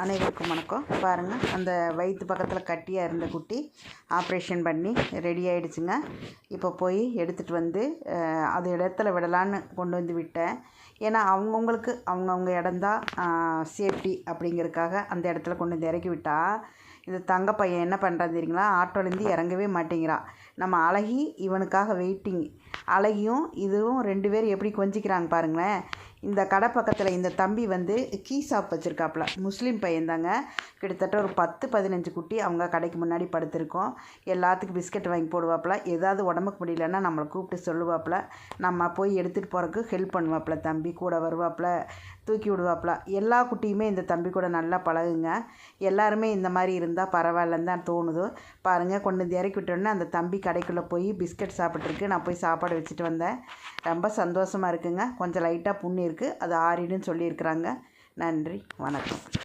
அனைவருக்கும் வணக்கம். பாருங்கள் அந்த வயிற்று பக்கத்தில் கட்டியாக இருந்த குட்டி ஆப்ரேஷன் பண்ணி ரெடி ஆகிடுச்சுங்க இப்போ போய் எடுத்துகிட்டு வந்து அது இடத்துல விடலான்னு கொண்டு வந்து விட்டேன். ஏன்னா அவங்கவுங்களுக்கு அவங்கவுங்க இடம்தான் சேஃப்டி அப்படிங்கிறதுக்காக அந்த இடத்துல கொண்டு வந்து இறக்கி விட்டா இந்த தங்க பையன் என்ன பண்ணுறான் தெரியுங்களா? ஆட்டோலேருந்து இறங்கவே மாட்டேங்கிறான் நம்ம அழகி இவனுக்காக வெயிட்டிங் அழகியும் இதுவும் ரெண்டு பேரும் எப்படி கொஞ்சிக்கிறாங்க பாருங்களேன். இந்த கடை பக்கத்தில் இந்த தம்பி வந்து கீ ஷாப் வச்சுருக்காப்புல. முஸ்லீம் பையன்தாங்க. கிட்டத்தட்ட ஒரு பத்து பதினஞ்சு குட்டி அவங்க கடைக்கு முன்னாடி படுத்திருக்கோம். எல்லாத்துக்கும் பிஸ்கட் வாங்கி போடுவாப்புல. ஏதாவது உடம்புக்கு முடியலன்னா நம்மளை கூப்பிட்டு சொல்லுவாப்புல. நம்ம போய் எடுத்துகிட்டு போகிறதுக்கு ஹெல்ப் பண்ணுவாப்புல. தம்பி கூட வருவாப்புல. தூக்கி விடுவாப்புல. எல்லா குட்டியுமே இந்த தம்பி கூட நல்லா பழகுங்க. எல்லாருமே இந்த மாதிரி இருந்தால் பரவாயில்லன்னு தான் தோணுது. பாருங்கள் கொண்டு வந்து இறக்கி விட்டோன்னே அந்த தம்பி கடைக்குள்ளே போய் பிஸ்கட் சாப்பிட்ருக்கு நான் போய் சாப்பாடு வச்சுட்டு வந்தேன். ரொம்ப சந்தோஷமாக இருக்குங்க. கொஞ்சம் லைட்டாக புண்ணு இருக்குது அது ஆறிடுன்னு சொல்லியிருக்கிறாங்க. நன்றி. வணக்கம்.